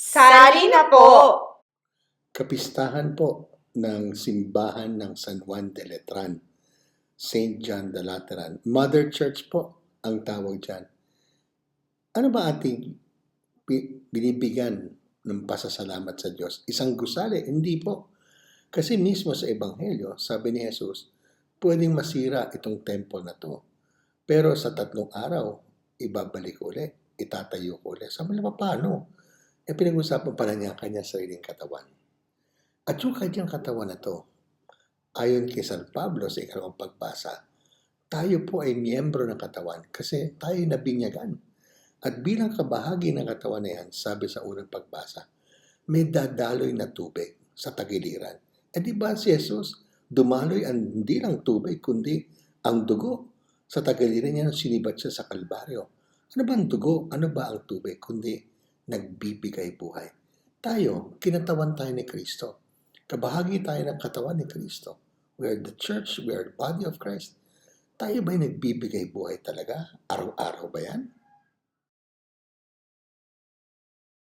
Sali na po! Kapistahan po ng simbahan ng San Juan de Letran, St. John de Lateran. Mother Church po ang tawag dyan. Ano ba ating binibigyan ng pasasalamat sa Diyos? Isang gusali? Hindi po. Kasi mismo sa Ebanghelyo, sabi ni Jesus, pwedeng masira itong temple na to. Pero sa tatlong araw, ibabalik ulit, itatayo ko ulit. Sabi nila, paano? Eh, pinag-usapan pala niya ang kanyang sariling katawan. At yung kanyang katawan na to, ayon kay San Pablo sa ikalawang pagbasa, tayo po ay miyembro ng katawan kasi tayo nabinyagan. At bilang kabahagi ng katawan na yan, sabi sa unang pagbasa, may dadaloy na tubig sa tagiliran. Eh di ba si Jesus, dumaloy ang hindi lang tubig, kundi ang dugo sa tagiliran niya nung sinibat siya sa Kalbaryo. Ano ba ang dugo? Ano ba ang tubig? Kundi nagbibigay buhay. Tayo, kinatawan tayo ni Kristo. Kabahagi tayo ng katawan ni Kristo. We are the church, we are the body of Christ. Tayo ba'y nagbibigay buhay talaga? Araw-araw ba yan?